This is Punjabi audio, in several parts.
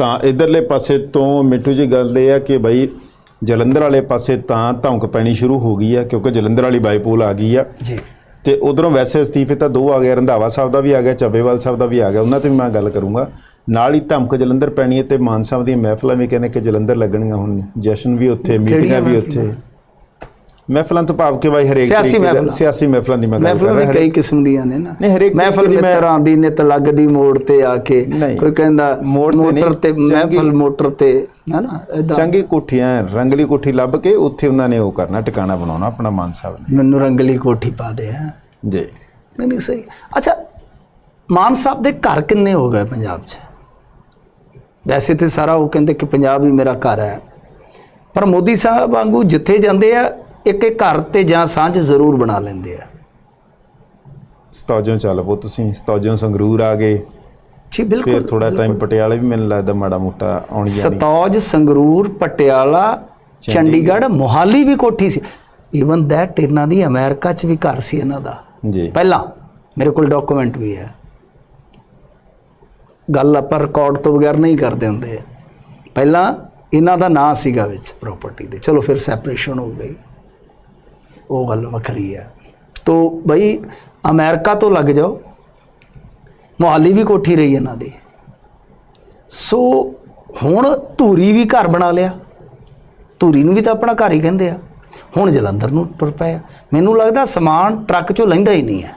ਤਾਂ ਇਧਰਲੇ ਪਾਸੇ ਤੋਂ ਮਿੱਟੂ ਜੀ ਗੱਲ ਇਹ ਆ ਕਿ ਬਈ ਜਲੰਧਰ ਵਾਲੇ ਪਾਸੇ ਤਾਂ ਧੌਂਕ ਪੈਣੀ ਸ਼ੁਰੂ ਹੋ ਗਈ ਆ ਕਿਉਂਕਿ ਜਲੰਧਰ ਵਾਲੀ ਬਾਈਪੋਲ ਆ ਗਈ ਆ। ਜੀ। ਤੇ ਉਧਰੋਂ ਵੈਸੇ ਅਸਤੀਫੇ ਤਾਂ ਦੋ ਆ ਗਏ ਰੰਧਾਵਾ ਸਾਹਿਬ ਦਾ ਵੀ ਆ ਗਿਆ ਚੱਬੇਵਾਲ ਸਾਹਿਬ ਦਾ ਵੀ ਆ ਗਿਆ ਉਹਨਾਂ ਤੇ ਵੀ ਮੈਂ ਗੱਲ ਕਰੂੰਗਾ। ਨਾਲ ਹੀ ਧਮਕ ਜਲੰਧਰ ਪੈਣੀ ਹੈ ਤੇ ਮਾਨ ਸਾਹਿਬ ਦੀਆਂ ਮਹਿਫਲਾਂ ਵੀ ਕਹਿੰਦੇ ਕਿ ਜਲੰਧਰ ਲੱਗਣੀਆਂ ਹੁਣ ਜਸ਼ਨ ਵੀ ਉੱਥੇ ਮੀਟਿੰਗਾਂ ਵੀ ਉੱਥੇ। ਮਹਿਫਲਾਂ ਤੋਂ ਭਾਵ ਕਿ ਬਾਈ ਹਰੇਕ ਸਿਆਸੀ ਮਹਿਫਲਾਂ। ਸਿਆਸੀ ਮਹਿਫਲਾਂ ਦੀ ਮੈਂ ਗੱਲ ਕਰ ਰਿਹਾ ਕਈ ਕਿਸਮ ਦੀਆਂ ਨੇ ਨਾ। ਨਹੀਂ, ਹਰੇਕ ਮਹਿਫਲ ਤਰੀਕੇ ਦੀ ਮੈਂ- ਮਿੱਤਰਾਂ ਦੀ ਨਿਤ ਲੱਗਦੀ ਮੋੜ ਤੇ ਆ ਕੇ ਕੋਈ ਕਹਿੰਦਾ ਮੋਟਰ ਤੇ ਮਹਿਫਲ ਮੋਟਰ ਤੇ ਨਾ ਏਦਾਂ। ਚੰਗੀ ਕੋਠੀਆਂ ਰੰਗਲੀ ਕੋਠੀ ਲੱਭ ਕੇ ਉੱਥੇ ਉਹਨਾਂ ਨੇ ਉਹ ਕਰਨਾ ਟਿਕਾਣਾ ਬਣਾਉਣਾ ਆਪਣਾ ਮਾਨ ਸਾਹਿਬ ਨੇ। ਮੈਨੂੰ ਰੰਗਲੀ ਕੋਠੀ ਪਾ ਦੇ ਹੈ ਜੀ। ਨਹੀਂ ਨਹੀਂ ਸਹੀ। ਅੱਛਾ ਮਾਨ ਸਾਹਿਬ ਦੇ ਘਰ ਕਿੰਨੇ ਹੋ ਗਏ ਪੰਜਾਬ 'ਚ? ਵੈਸੇ ਤੇ ਸਾਰਾ ਉਹ ਕਹਿੰਦੇ ਕਿ ਪੰਜਾਬ ਹੀ ਮੇਰਾ ਘਰ ਹੈ। ਪਰ ਮੋਦੀ ਸਾਹਿਬ ਵਾਂਗੂ ਜਿੱਥੇ ਜਾਂਦੇ ਆ ਇੱਕ ਇੱਕ ਘਰ ਤੇ ਜਾਂ ਸਾਂਝ ਜ਼ਰੂਰ ਬਣਾ ਲੈਂਦੇ ਆ। ਸਤੌਜੋਂ ਚੱਲ ਪੋ ਤੁਸੀਂ ਸਤੌਜੋਂ ਸੰਗਰੂਰ ਆ ਗਏ। ਜੀ ਫਿਰ ਬਿਲਕੁਲ ਥੋੜਾ ਟਾਈਮ ਪਟਿਆਲੇ ਵੀ ਮੈਨੂੰ ਲੱਗਦਾ ਮਾੜਾ ਮੋਟਾ ਆਉਣੀ ਜਾਣੀ ਸਤੌਜ ਸੰਗਰੂਰ ਪਟਿਆਲਾ ਚੰਡੀਗੜ੍ਹ। ਮੋਹਾਲੀ ਵੀ ਕੋਠੀ ਸੀ। ਈਵਨ ਦੈਟ ਇਹਨਾਂ ਦੀ ਅਮਰੀਕਾ 'ਚ ਵੀ ਘਰ ਸੀ ਇਹਨਾਂ ਦਾ। ਜੀ। ਪਹਿਲਾਂ ਮੇਰੇ ਕੋਲ ਡਾਕੂਮੈਂਟ ਵੀ ਹੈ। ਗੱਲ ਆਪਾਂ ਰਿਕਾਰਡ ਤੋਂ ਬਗੈਰ ਨਹੀਂ ਕਰਦੇ ਹੁੰਦੇ। ਪਹਿਲਾਂ ਇਹਨਾਂ ਦਾ ਨਾਂ ਸੀਗਾ ਵਿੱਚ ਪ੍ਰਾਪਰਟੀ ਦੇ। ਚਲੋ ਫਿਰ ਸੈਪਰੇਸ਼ਨ ਹੋ ਗਈ। ਉਹ ਗੱਲ ਵੱਖਰੀ ਹੈ। ਤੋ ਬਈ ਅਮਰੀਕਾ ਤੋਂ ਲੱਗ ਜਾਓ ਮੁਹਾਲੀ ਵੀ ਕੋਠੀ ਰਹੀ ਇਹਨਾਂ ਦੀ। ਸੋ ਹੁਣ ਧੂਰੀ ਵੀ ਘਰ ਬਣਾ ਲਿਆ। ਧੂਰੀ ਨੂੰ ਵੀ ਤਾਂ ਆਪਣਾ ਘਰ ਹੀ ਕਹਿੰਦੇ ਆ। ਹੁਣ ਜਲੰਧਰ ਨੂੰ ਤੁਰ ਪਏ ਆ। ਮੈਨੂੰ ਲੱਗਦਾ ਸਮਾਨ ਟਰੱਕ 'ਚੋਂ ਲੈਂਦਾ ਹੀ ਨਹੀਂ ਹੈ।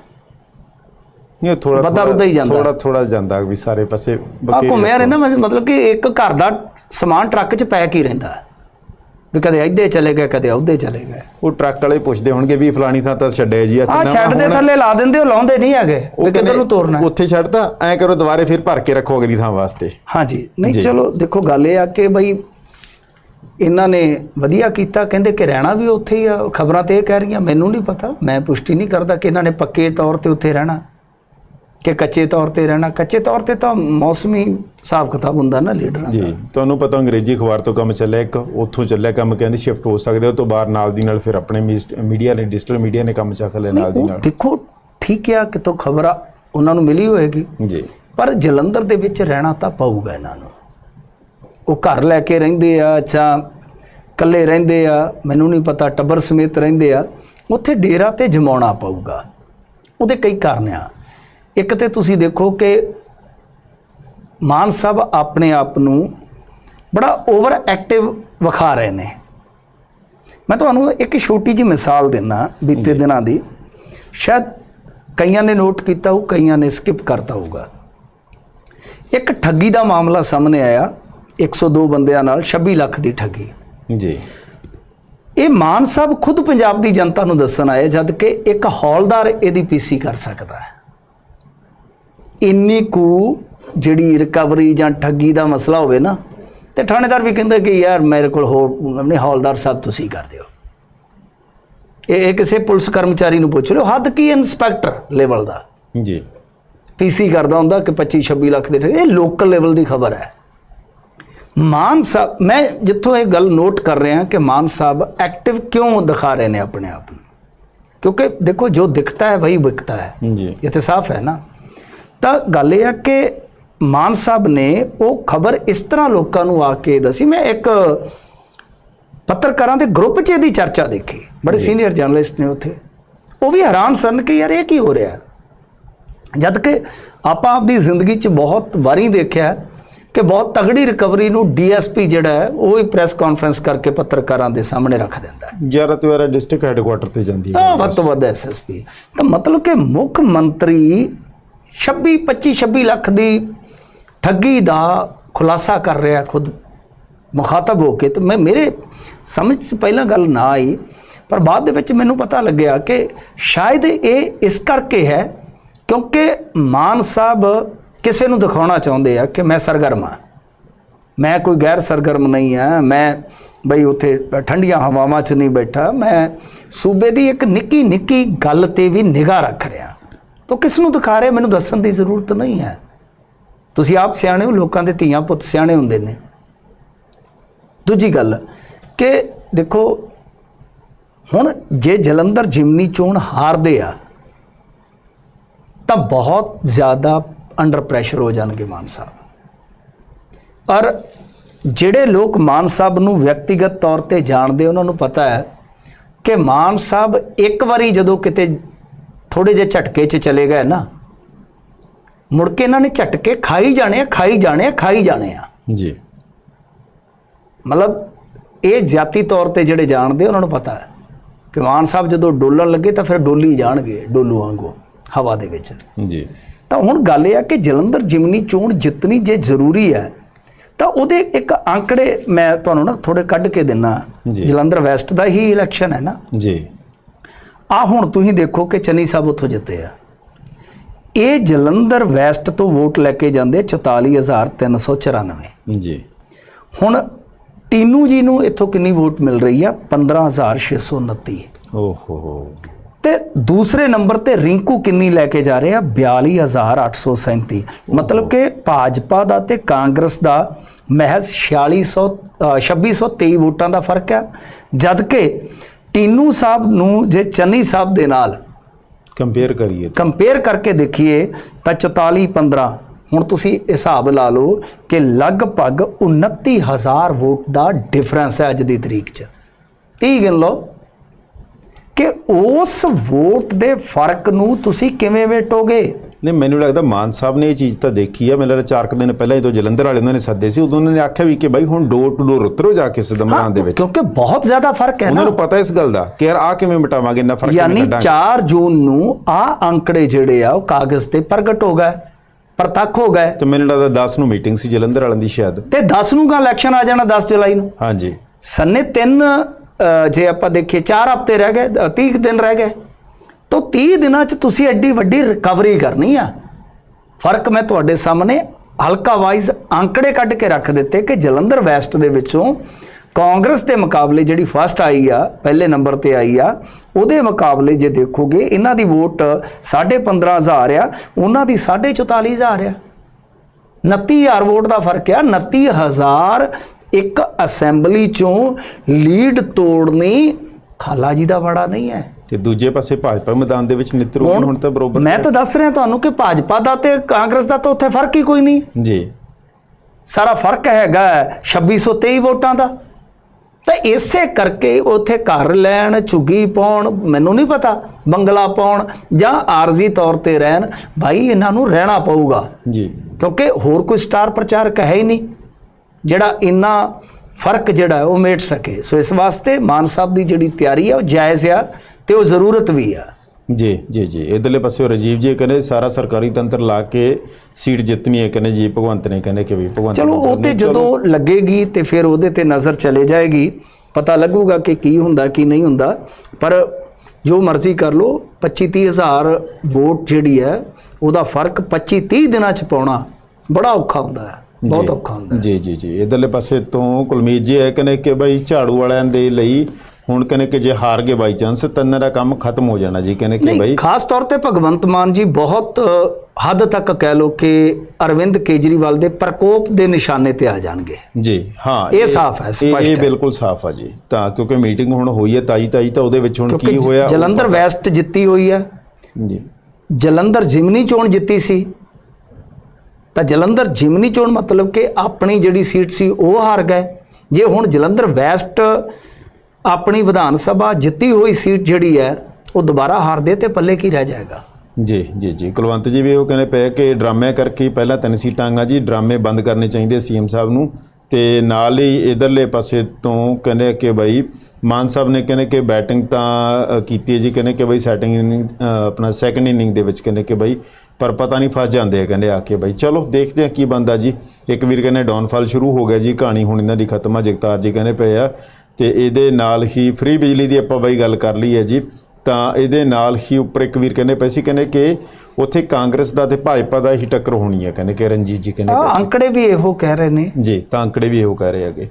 ਇਹ ਥੋੜਾ ਹੀ ਜਾਂਦਾ। ਥੋੜਾ ਥੋੜਾ ਜਾਂਦਾ ਵੀ ਸਾਰੇ ਪਾਸੇ ਆ ਘੁੰਮਿਆ ਰਹਿੰਦਾ ਮਤ- ਮਤਲਬ ਕਿ ਇੱਕ ਘਰ ਦਾ ਸਮਾਨ ਟਰੱਕ 'ਚ ਪੈਕ ਹੀ ਰਹਿੰਦਾ। ਵੀ ਕਦੇ ਇੱਧੇ ਚਲੇ ਗਏ ਕਦੇ ਉੱਧੇ ਚਲੇ ਗਏ ਉਹ ਟਰੱਕ ਵਾਲੇ ਪੁੱਛਦੇ ਹੋਣਗੇ ਵੀ ਫਲਾਣੀ ਥਾਂ ਤਾਂ ਛੱਡਿਆ ਜੀ ਆ ਛੱਡ ਦੇ ਥੱਲੇ ਲਾ ਦਿੰਦੇ ਉਹ ਲਾਉਂਦੇ ਨਹੀਂ ਹੈਗੇ ਉਹ ਵੀ ਕਿੱਧਰ ਨੂੰ ਤੋਰਨਾ। ਉੱਥੇ ਛੱਡਤਾ ਐਂ ਕਰੋ ਦੁਬਾਰੇ ਫਿਰ ਭਰ ਕੇ ਰੱਖੋ ਅਗਲੀ ਥਾਂ ਵਾਸਤੇ ਹਾਂਜੀ ਨਹੀਂ। ਚਲੋ ਦੇਖੋ ਗੱਲ ਇਹ ਆ ਕਿ ਬਈ ਇਹਨਾਂ ਨੇ ਵਧੀਆ ਕੀਤਾ ਕਹਿੰਦੇ ਕਿ ਰਹਿਣਾ ਵੀ ਉੱਥੇ ਹੀ ਆ ਖਬਰਾਂ ਤੇ ਇਹ ਕਹਿ ਰਹੀਆਂ ਮੈਨੂੰ ਨਹੀਂ ਪਤਾ ਮੈਂ ਪੁਸ਼ਟੀ ਨਹੀਂ ਕਰਦਾ ਕਿ ਇਹਨਾਂ ਨੇ ਪੱਕੇ ਤੌਰ ਤੇ ਉੱਥੇ ਰਹਿਣਾ ਕਿ ਕੱਚੇ ਤੌਰ ਤੇ ਰਹਿਣਾ ਕੱਚੇ ਤੌਰ ਤੇ ਤਾਂ ਮੌਸਮੀ ਹਿਸਾਬ ਕਿਤਾਬ ਹੁੰਦਾ ਨਾ ਲੀਡਰਾਂ ਦਾ। ਜੀ ਤੁਹਾਨੂੰ ਪਤਾ ਅੰਗਰੇਜ਼ੀ ਅਖਬਾਰ ਤੋਂ ਕੰਮ ਚੱਲਿਆ ਇੱਕ ਉੱਥੋਂ ਚੱਲਿਆ ਕੰਮ ਕਹਿੰਦੇ ਸ਼ਿਫਟ ਹੋ ਸਕਦੇ ਉਹ ਤੋਂ ਬਾਅਦ ਨਾਲ ਦੀ ਨਾਲ ਫਿਰ ਆਪਣੇ ਮੀਡੀਆ ਨੇ ਡਿਜੀਟਲ ਮੀਡੀਆ ਨੇ ਕੰਮ ਚੱਕ ਲਿਆ ਨਾਲ ਦੀ ਨਾਲ। ਦੇਖੋ ਠੀਕ ਆ ਕਿਤੋਂ ਖਬਰ ਆ ਉਹਨਾਂ ਨੂੰ ਮਿਲੀ ਹੋਏਗੀ ਜੀ। ਪਰ ਜਲੰਧਰ ਦੇ ਵਿੱਚ ਰਹਿਣਾ ਤਾਂ ਪਊਗਾ ਇਹਨਾਂ ਨੂੰ। ਉਹ ਘਰ ਲੈ ਕੇ ਰਹਿੰਦੇ ਆ ਜਾਂ ਇਕੱਲੇ ਰਹਿੰਦੇ ਆ ਮੈਨੂੰ ਨਹੀਂ ਪਤਾ ਟੱਬਰ ਸਮੇਤ ਰਹਿੰਦੇ ਆ ਉੱਥੇ ਡੇਰਾ ਤੇ ਜਮਾਉਣਾ ਪਊਗਾ। ਉਹਦੇ ਕਈ ਕਾਰਨ ਆ। ਇੱਕ ਤੇ ਤੁਸੀਂ ਦੇਖੋ ਕਿ ਮਾਨ ਸਾਹਿਬ ਆਪਣੇ ਆਪ ਨੂੰ ਬੜਾ ਓਵਰ ਐਕਟਿਵ ਵਿਖਾ ਰਹੇ ਨੇ। ਮੈਂ ਤੁਹਾਨੂੰ ਇੱਕ ਛੋਟੀ ਜਿਹੀ ਮਿਸਾਲ ਦਿੰਦਾ ਬੀਤੇ ਦਿਨਾਂ ਦੀ। ਸ਼ਾਇਦ ਕਈਆਂ ਨੇ ਨੋਟ ਕੀਤਾ ਹੋ ਕਈਆਂ ਨੇ ਸਕਿਪ ਕਰਤਾ ਹੋਊਗਾ। ਇੱਕ ਠੱਗੀ ਦਾ ਮਾਮਲਾ ਸਾਹਮਣੇ ਆਇਆ 102 ਬੰਦਿਆਂ ਨਾਲ 26 ਲੱਖ ਦੀ ਠੱਗੀ। ਜੀ। ਇਹ ਮਾਨ ਸਾਹਿਬ ਖੁਦ ਪੰਜਾਬ ਦੀ ਜਨਤਾ ਨੂੰ ਦੱਸਣ ਆਏ ਜਦ ਕਿ ਇੱਕ ਹੌਲਦਾਰ ਇਹਦੀ ਪੀਸੀ ਕਰ ਸਕਦਾ ਹੈ। ਇੰਨੀ ਕੁ ਜਿਹੜੀ ਰਿਕਵਰੀ ਜਾਂ ਠੱਗੀ ਦਾ ਮਸਲਾ ਹੋਵੇ ਨਾ ਤੇ ਥਾਣੇਦਾਰ ਵੀ ਕਹਿੰਦਾ ਕਿ ਯਾਰ ਮੇਰੇ ਕੋਲ ਹੋਰ ਆਪਣੇ ਹੌਲਦਾਰ ਸਾਹਿਬ ਤੁਸੀਂ ਕਰ ਦਿਓ। ਇਹ ਕਿਸੇ ਪੁਲਿਸ ਕਰਮਚਾਰੀ ਨੂੰ ਪੁੱਛ ਲਿਓ ਹੱਦ ਕੀ ਇਨਸਪੈਕਟਰ ਲੈਵਲ ਦਾ? ਜੀ। ਪੀਸੀ ਕਰਦਾ ਹੁੰਦਾ ਕਿ 25 26 ਲੱਖ ਦੇ ਠੱਗੀ ਇਹ ਲੋਕਲ ਲੈਵਲ ਦੀ ਖਬਰ ਹੈ। ਮਾਨ ਸਾਹਿਬ ਮੈਂ ਜਿੱਥੋਂ ਇਹ ਗੱਲ ਨੋਟ ਕਰ ਰਿਹਾ ਕਿ ਮਾਨ ਸਾਹਿਬ ਐਕਟਿਵ ਕਿਉਂ ਦਿਖਾ ਰਹੇ ਨੇ ਆਪਣੇ ਆਪ ਨੂੰ? ਕਿਉਂਕਿ ਦੇਖੋ ਜੋ ਦਿਖਤਾ ਹੈ ਵਹੀ ਵਿਕਤਾ ਹੈ। ਜੀ। ਇਹ ਤੇ ਸਾਫ਼ ਹੈ ਨਾ। ਤਾਂ ਗੱਲ ਇਹ ਹੈ ਕਿ ਮਾਨ ਸਾਹਿਬ ਨੇ ਉਹ ਖਬਰ ਇਸ ਤਰ੍ਹਾਂ ਲੋਕਾਂ ਨੂੰ ਆ ਕੇ ਦੱਸੀ। ਮੈਂ ਇੱਕ ਪੱਤਰਕਾਰਾਂ ਦੇ ਗਰੁੱਪ 'ਚ ਇਹਦੀ ਚਰਚਾ ਦੇਖੀ। ਬੜੇ ਸੀਨੀਅਰ ਜਰਨਲਿਸਟ ਨੇ ਉੱਥੇ। ਉਹ ਵੀ ਹੈਰਾਨ ਸਨ ਕਿ ਯਾਰ ਇਹ ਕੀ ਹੋ ਰਿਹਾ? ਜਦ ਕਿ ਆਪਾਂ ਆਪਦੀ ਜ਼ਿੰਦਗੀ 'ਚ ਬਹੁਤ ਵਾਰੀ ਦੇਖਿਆ ਕਿ ਬਹੁਤ ਤਗੜੀ ਰਿਕਵਰੀ ਨੂੰ ਡੀਐਸਪੀ ਜਿਹੜਾ ਹੈ ਉਹ ਹੀ ਪ੍ਰੈਸ ਕਾਨਫਰੰਸ ਕਰਕੇ ਪੱਤਰਕਾਰਾਂ ਦੇ ਸਾਹਮਣੇ ਰੱਖ ਦਿੰਦਾ ਹੈ। ਜ਼ਿਆਦਾ ਤੋਂ ਜ਼ਿਆਦਾ ਡਿਸਟ੍ਰਿਕਟ ਹੈੱਡਕੁਆਟਰ ਤੇ ਜਾਂਦੀ ਹੈ। ਹਾਂ ਵੱਧ ਤੋਂ ਵੱਧ ਐਸਐਸਪੀ ਤਾਂ ਮਤਲਬ ਕਿ ਮੁੱਖ ਮੰਤਰੀ 26 25 26 ਲੱਖ ਦੀ ਠੱਗੀ ਦਾ ਖੁਲਾਸਾ ਕਰ ਰਿਹਾ ਖੁਦ। ਮੁਖਾਤਬ ਹੋ ਕੇ ਤੇ ਮੈਂ, ਮੇਰੇ ਸਮਝ 'ਚ ਪਹਿਲਾਂ ਗੱਲ ਨਾ ਆਈ, ਪਰ ਬਾਅਦ ਦੇ ਵਿੱਚ ਮੈਨੂੰ ਪਤਾ ਲੱਗਿਆ ਕਿ ਸ਼ਾਇਦ ਇਹ ਇਸ ਕਰਕੇ ਹੈ ਕਿਉਂਕਿ ਮਾਨ ਸਾਹਿਬ ਕਿਸੇ ਨੂੰ ਦਿਖਾਉਣਾ ਚਾਹੁੰਦੇ ਆ ਕਿ ਮੈਂ ਸਰਗਰਮ ਹਾਂ। ਮੈਂ ਕੋਈ ਗੈਰ ਸਰਗਰਮ ਨਹੀਂ ਆ, ਮੈਂ ਬਈ ਉੱਥੇ ਠੰਡੀਆਂ ਹਵਾਵਾਂ 'ਚ ਨਹੀਂ ਬੈਠਾ, ਮੈਂ ਸੂਬੇ ਦੀ ਇੱਕ ਨਿੱਕੀ ਨਿੱਕੀ ਗੱਲ ਤੇ ਵੀ ਨਿਗਾਹ ਰੱਖ ਰਿਹਾ। ਤਾਂ ਕਿਸ ਨੂੰ ਦਿਖਾ ਰਿਹਾ? ਮੈਨੂੰ ਦੱਸਣ ਦੀ ਜ਼ਰੂਰਤ ਨਹੀਂ ਹੈ। ਤੁਸੀਂ ਆਪ ਸਿਆਣੇ ਹੋ, ਲੋਕਾਂ ਦੇ ਧੀਆਂ ਪੁੱਤ ਸਿਆਣੇ ਹੁੰਦੇ ਨੇ। ਦੂਜੀ ਗੱਲ ਕਿ ਦੇਖੋ, ਹੁਣ ਜੇ ਜਲੰਧਰ ਜਿਮਨੀ ਚੋਣ ਹਾਰਦੇ ਆ, ਤਾਂ ਬਹੁਤ ਜ਼ਿਆਦਾ ਅੰਡਰ ਪ੍ਰੈਸ਼ਰ ਹੋ ਜਾਣਗੇ ਮਾਨ ਸਾਹਿਬ। ਔਰ ਜਿਹੜੇ ਲੋਕ ਮਾਨ ਸਾਹਿਬ ਨੂੰ ਵਿਅਕਤੀਗਤ ਤੌਰ ਤੇ ਜਾਣਦੇ, ਉਹਨਾਂ ਨੂੰ ਪਤਾ ਹੈ ਕਿ ਮਾਨ ਸਾਹਿਬ ਇੱਕ ਵਾਰੀ ਜਦੋਂ ਕਿਤੇ ਥੋੜੇ ਜਿਹੇ ਝਟਕੇ 'ਚ ਚਲੇ ਗਏ ਨਾ। ਮੁੜ ਕੇ ਇਹਨਾਂ ਨੇ ਝਟਕੇ ਖਾਈ ਜਾਣੇ ਆ ਖਾਈ ਜਾਣੇ ਆ ਖਾਈ ਜਾਣੇ ਆ। ਜੀ। ਮਤਲਬ ਇਹ ਜਾਤੀ ਤੌਰ ਤੇ ਜਿਹੜੇ ਜਾਣਦੇ ਉਹਨਾਂ ਨੂੰ ਪਤਾ ਹੈ। ਕਿ ਮਾਨ ਸਾਹਿਬ ਜਦੋਂ ਡੋਲਣ ਲੱਗੇ ਤਾਂ ਫਿਰ ਡੋਲੀ ਜਾਣਗੇ ਡੋਲੂ ਵਾਂਗੂ ਹਵਾ ਦੇ ਵਿੱਚ। ਜੀ। ਤਾਂ ਹੁਣ ਗੱਲ ਇਹ ਆ ਕਿ ਜਲੰਧਰ ਜਿਮਨੀ ਚੋਣ ਜਿੱਤਣੀ ਜੇ ਜ਼ਰੂਰੀ ਹੈ ਤਾਂ ਉਹਦੇ ਇੱਕ ਅੰਕੜੇ ਮੈਂ ਤੁਹਾਨੂੰ ਨਾ ਥੋੜੇ ਕੱਢ ਕੇ ਦਿੰਨਾ। ਜੀ। ਜਲੰਧਰ ਵੈਸਟ ਦਾ ਹੀ ਇਲੈਕਸ਼ਨ ਹੈ ਨਾ। ਜੀ। ਆ ਹੁਣ ਤੁਸੀਂ ਦੇਖੋ ਕਿ ਚੰਨੀ ਸਾਹਿਬ ਉੱਥੋਂ ਜਿੱਤੇ ਆ। ਇਹ ਜਲੰਧਰ ਵੈਸਟ ਤੋਂ ਵੋਟ ਲੈ ਕੇ ਜਾਂਦੇ 44394 ਜੀ। ਹੁਣ ਟੀਨੂ ਜੀ ਨੂੰ ਇੱਥੋਂ ਕਿੰਨੀ ਵੋਟ ਮਿਲ ਰਹੀ ਆ? 15629 ਓਹੋ। ਤੇ ਦੂਸਰੇ ਨੰਬਰ ਤੇ ਰਿੰਕੂ ਕਿੰਨੀ ਲੈ ਕੇ ਜਾ ਰਹੇ? ਆ 42837 ਮਤਲਬ ਕਿ ਭਾਜਪਾ ਦਾ ਤੇ ਕਾਂਗਰਸ ਦਾ ਮਹਿਜ਼ 4600 ਅ, 2623 ਵੋਟਾਂ ਦਾ ਫ਼ਰਕ ਆ। ਜਦ ਕਿ ਟੀਨੂ ਸਾਹਿਬ ਨੂੰ ਜੇ ਚੰਨੀ ਸਾਹਿਬ ਦੇ ਨਾਲ ਕੰਪੇਅਰ ਕਰੀਏ। ਕੰਪੇਅਰ ਕਰਕੇ ਦੇਖੀਏ ਤਾਂ 44 15 ਹੁਣ ਤੁਸੀਂ ਹਿਸਾਬ ਲਾ ਲਓ ਕਿ ਲਗਭਗ 29000 ਵੋਟ ਦਾ ਡਿਫਰੈਂਸ ਹੈ ਅੱਜ ਦੀ ਤਰੀਕ 'ਚ 30 ਗਿਣ ਲਓ ਕਿ ਉਸ ਵੋਟ ਦੇ ਫ਼ਰਕ ਨੂੰ ਤੁਸੀਂ ਕਿਵੇਂ ਵੇਟੋਗੇ ਨਹੀਂ ਮੈਨੂੰ ਲੱਗਦਾ ਮਾਨ ਸਾਹਿਬ ਨੇ ਇਹ ਚੀਜ਼ ਤਾਂ ਦੇਖੀ ਆ। ਲੱਗਦਾ ਚਾਰ ਕੁ ਦਿਨ ਪਹਿਲਾਂ ਜਦੋਂ ਜਲੰਧਰ ਵਾਲੇ ਉਹਨਾਂ ਨੇ ਸੱਦੇ ਸੀ ਉਦੋਂ ਉਹਨਾਂ ਨੇ ਆਖਿਆ ਵੀ ਕਿ ਬਾਈ ਹੁਣ ਡੋਰ ਟੂ ਡੋਰ ਉਤਰੋ ਜਾ ਕੇ ਸਿੱਧਾ ਮੈਦਾਨ ਦੇ ਵਿੱਚ। ਕਿਉਂਕਿ ਬਹੁਤ ਜ਼ਿਆਦਾ ਫ਼ਰਕ ਹੈ ਉਹਨਾਂ ਨਾ ਪਤਾ ਇਸ ਗੱਲ ਦਾ ਕਿ ਯਾਰ ਆ ਕਿਵੇਂ ਮਿਟਾਵਾਂਗੇ ਇੰਨਾ ਫ਼ਰਕ ਯਾਨੀ ਕੱਢਾਂਗੇ? 4 ਜੂਨ ਨੂੰ ਆ ਅੰਕੜੇ ਜਿਹੜੇ ਆ ਉਹ ਕਾਗਜ਼ ਤੇ ਪ੍ਰਗਟ ਹੋ ਗਏ ਪ੍ਰਤੱਖ ਹੋ ਗਏ। ਤੇ ਮੈਨੂੰ ਲੱਗਦਾ 10 ਨੂੰ ਮੀਟਿੰਗ ਸੀ ਜਲੰਧਰ ਵਾਲਿਆਂ ਦੀ ਸ਼ਾਇਦ। ਤੇ 10 ਨੂੰ ਕਾ ਇਲੈਕਸ਼ਨ ਆ ਜਾਣਾ 10 ਜੁਲਾਈ ਨੂੰ? ਹਾਂਜੀ। ਸੰਨੇ ਤਿੰਨ ਅ, ਜੇ ਆਪਾਂ ਦੇਖੀਏ 4 ਹਫ਼ਤੇ ਰਹਿ ਗਏ ਅ, 30 ਕੁ ਦਿਨ ਰਹਿ ਗਏ। ਤਾਂ 30 ਦਿਨਾਂ 'ਚ ਤੁਸੀਂ ਐਡੀ ਵੱਡੀ ਰਿਕਵਰੀ ਕਰਨੀ ਆ। ਫ਼ਰਕ ਮੈਂ ਤੁਹਾਡੇ ਸਾਹਮਣੇ ਹਲਕਾ ਵਾਈਜ਼ ਅੰਕੜੇ ਕੱਢ ਕੇ ਰੱਖ ਦਿੱਤੇ ਕਿ ਜਲੰਧਰ ਵੈਸਟ ਦੇ ਵਿੱਚੋਂ ਕਾਂਗਰਸ ਦੇ ਮੁਕਾਬਲੇ ਜਿਹੜੀ ਫਸਟ ਆਈ ਆ, ਪਹਿਲੇ ਨੰਬਰ ਤੇ ਆਈ ਆ, ਉਹਦੇ ਮੁਕਾਬਲੇ ਜੇ ਦੇਖੋਗੇ, ਇਹਨਾਂ ਦੀ ਵੋਟ 15000 ਆ, ਉਹਨਾਂ ਦੀ 44000 ਆ। 29000 ਵੋਟ ਦਾ ਫ਼ਰਕ ਆ 29000 ਇੱਕ ਅਸੈਂਬਲੀ ਚੋਂ ਲੀਡ ਤੋੜਨੀ ਖਾਲਾ ਜੀ ਦਾ ਬੜਾ ਨਹੀਂ ਹੈ। ਤੇ ਦੂਜੇ ਪਾਸੇ ਭਾਜਪਾ ਮੈਦਾਨ ਦੇ ਵਿੱਚ ਨਿਤਰੂ ਹੁਣ ਤਾਂ ਬਰੋਬਰ ਮੈਂ ਤਾਂ ਦੱਸ ਰਿਹਾ ਤੁਹਾਨੂੰ ਕਿ ਭਾਜਪਾ ਦਾ ਤੇ ਕਾਂਗਰਸ ਦਾ ਤਾਂ ਉੱਥੇ ਫ਼ਰਕ ਹੀ ਕੋਈ ਨਹੀਂ। ਜੀ। ਸਾਰਾ ਫ਼ਰਕ ਹੈਗਾ 2623 ਵੋਟਾਂ ਦਾ। ਤਾਂ ਇਸੇ ਕਰਕੇ ਉੱਥੇ ਘਰ ਲੈਣ ਝੁੱਗੀ ਪਾਉਣ ਮੈਨੂੰ ਨਹੀਂ ਪਤਾ ਬੰਗਲਾ ਪਾਉਣ ਜਾਂ ਆਰਜ਼ੀ ਤੌਰ ਤੇ ਰਹਿਣ ਭਾਈ ਇਹਨਾਂ ਨੂੰ ਰਹਿਣਾ ਪਊਗਾ। ਜੀ। ਕਿਉਂਕਿ ਹੋਰ ਕੋਈ ਸਟਾਰ ਪ੍ਰਚਾਰਕ ਹੈ ਹੀ ਨਹੀਂ ਜਿਹੜਾ ਇੰਨਾ ਫ਼ਰਕ ਜਿਹੜਾ ਉਹ ਮੇਟ ਸਕੇ। ਸੋ ਇਸ ਵਾਸਤੇ ਮਾਨ ਸਾਹਿਬ ਦੀ ਜਿਹੜੀ ਤਿਆਰੀ ਹੈ ਉਹ ਜਾਇਜ਼ ਆ। ਤੇ ਉਹ ਜ਼ਰੂਰਤ ਵੀ ਆ। ਜੀ ਜੀ ਜੀ। ਇਧਰਲੇ ਪਾਸੇ ਰਾਜੀਵ ਜੀ ਕਹਿੰਦੇ ਸਾਰਾ ਸਰਕਾਰੀ ਤੰਤਰ ਲਾ ਕੇ ਸੀਟ ਜਿੱਤਣੀ ਹੈ ਕਹਿੰਦੇ ਜੀ ਭਗਵੰਤ ਨੇ ਕਹਿੰਦੇ ਕਿ ਵੀ ਭਗਵੰਤ ਚਲੋ ਉਹ ਤੇ ਜਦੋਂ ਲੱਗੇਗੀ ਤੇ ਫਿਰ ਉਹਦੇ ਤੇ ਨਜ਼ਰ ਚਲੇ ਜਾਏਗੀ। ਪਤਾ ਲੱਗੂਗਾ ਕਿ ਕੀ ਹੁੰਦਾ ਕੀ ਨਹੀਂ ਹੁੰਦਾ। ਪਰ ਜੋ ਮਰਜ਼ੀ ਕਰ ਲੋ 25 30 ਹਜ਼ਾਰ ਵੋਟ ਜਿਹੜੀ ਹੈ ਉਹਦਾ ਫ਼ਰਕ 25 30 ਦਿਨਾਂ ਚ ਪਾਉਣਾ ਬੜਾ ਔਖਾ ਹੁੰਦਾ ਹੈ ਬਹੁਤ ਔਖਾ ਹੁੰਦਾ ਹੈ। ਜੀ ਜੀ ਜੀ। ਇਧਰਲੇ ਪਾਸੇ ਤੋਂ ਕੁਲਮੀਤ ਜੀ ਹੈ ਕਹਿੰਦੇ ਕਿ ਬਈ ਝਾੜੂ ਵਾਲਿਆਂ ਦੇ ਲਈ ਹੁਣ ਕਹਿੰਦੇ ਕਿ ਜੇ ਹਾਰ ਗਏ ਬਾਈ ਚਾਂਸ ਤਾਂ ਇਹਨਾਂ ਦਾ ਕੰਮ ਖਤਮ ਹੋ ਜਾਣਾ ਜੀ ਕਹਿੰਦੇ ਕਿ ਬਈ ਖਾਸ ਤੌਰ ਤੇ ਭਗਵੰਤ ਮਾਨ ਜੀ ਬਹੁਤ ਹੱਦ ਤੱਕ ਕਹਿ ਲੋ ਕਿ ਅਰਵਿੰਦ ਕੇਜਰੀਵਾਲ ਦੇ ਪ੍ਰਕੋਪ ਦੇ ਨਿਸ਼ਾਨੇ ਤੇ ਆ ਜਾਣਗੇ। ਜੀ ਹਾਂ ਇਹ ਸਾਫ਼ ਹੈ, ਸਪਸ਼ਟ ਇਹ ਹੈ। ਬਿਲਕੁਲ ਸਾਫ਼ ਆ ਜੀ। ਤਾਂ ਕਿਉਂਕਿ ਮੀਟਿੰਗ ਹੁਣ ਹੋਈ ਹੈ ਤਾਜੀ ਤਾਜੀ ਤਾਂ ਉਹਦੇ ਵਿੱਚ ਹੁਣ ਕੀ ਹੋਇਆ ਜਲੰਧਰ ਵੈਸਟ ਜਿੱਤੀ ਹੋਈ ਹੈ। ਜੀ। ਜਲੰਧਰ ਜਿਮਨੀ ਚੋਣ ਜਿੱਤੀ ਸੀ। ਤਾਂ ਜਲੰਧਰ ਜਿਮਨੀ ਚੋਣ ਮਤਲਬ ਕਿ ਆਪਣੀ ਜਿਹੜੀ ਸੀਟ ਸੀ ਉਹ ਹਾਰ ਗਏ। ਜੇ ਹੁਣ ਜਲੰਧਰ ਵੈਸਟ ਆਪਣੀ ਵਿਧਾਨ ਸਭਾ ਜਿੱਤੀ ਹੋਈ ਸੀਟ ਜਿਹੜੀ ਹੈ, ਉਹ ਦੁਬਾਰਾ ਹਾਰਦੇ ਤੇ ਪੱਲੇ ਕੀ ਰਹਿ ਜਾਏਗਾ? ਜੀ ਜੀ ਜੀ। ਕੁਲਵੰਤ ਜੀ ਵੀ ਉਹ ਕਹਿੰਦੇ ਪਏ ਕਿ ਡਰਾਮੇ ਕਰਕੇ ਪਹਿਲਾਂ ਤਿੰਨ ਸੀਟਾਂ ਆਂਗਾ ਜੀ, ਡਰਾਮੇ ਬੰਦ ਕਰਨੇ ਚਾਹੀਦੇ ਸੀਐਮ ਸਾਹਿਬ ਨੂੰ। ਤੇ ਨਾਲ ਹੀ ਇਧਰਲੇ ਪਾਸੇ ਤੋਂ ਕਹਿੰਦੇ ਕਿ ਬਈ, ਮਾਨ ਸਾਹਿਬ ਨੇ ਕਹਿੰਦੇ ਕਿ ਬੈਟਿੰਗ ਤਾਂ ਕੀਤੀ ਹੈ ਜੀ। ਕਹਿੰਦੇ ਕਿ ਬਈ ਸੈਟਿੰਗ ਇਨਿੰਗ ਆਪਣਾ ਸੈਕੰਡ ਇਨਿੰਗ ਦੇ ਵਿੱਚ ਕਹਿੰਦੇ ਕਿ ਬਈ, ਪਰ ਪਤਾ ਨਹੀਂ ਫਸ ਜਾਂਦੇ ਆ ਕਹਿੰਦੇ ਆ ਕੇ ਬਈ। ਚਲੋ, ਦੇਖਦੇ ਆ ਕੀ ਬੰਦਾ ਜੀ। ਇੱਕ ਵੀਰ ਕਹਿੰਦੇ, ਡਾਊਨਫਾਲ ਸ਼ੁਰੂ ਹੋ ਗਿਆ ਜੀ। ਕਹਾਣੀ ਹੁਣ ਇਹਨਾਂ ਦੀ ਖਤਮ ਆ। ਜਗਤਾਰ ਜੀ ਕਹਿੰਦੇ ਪਏ ਆ ਤੇ ਇਹਦੇ ਨਾਲ ਹੀ ਫ੍ਰੀ ਬਿਜਲੀ ਦੀ ਆਪਾਂ ਬਈ ਗੱਲ ਕਰ ਲਈ ਹੈ ਜੀ ਤਾਂ ਇਹਦੇ ਨਾਲ ਹੀ ਉੱਪਰ ਇੱਕ ਵੀਰ ਕਹਿੰਦੇ ਪਏ ਸੀ ਕਹਿੰਦੇ ਕਿ ਉੱਥੇ ਕਾਂਗਰਸ ਦਾ ਤੇ ਭਾਜਪਾ ਦਾ ਹੀ ਟੱਕਰ ਹੋਣੀ ਹੈ ਕਹਿੰਦੇ ਕਿ ਰਣਜੀਤ ਜੀ ਕਹਿੰਦੇ ਪਏ ਸੀ। ਅੰਕੜੇ ਵੀ ਇਹੋ ਕਹਿ ਰਹੇ ਨੇ। ਜੀ ਤਾਂ ਅੰਕੜੇ ਵੀ ਇਹੋ ਕਹਿ ਰਹੇ ਹੈਗੇ।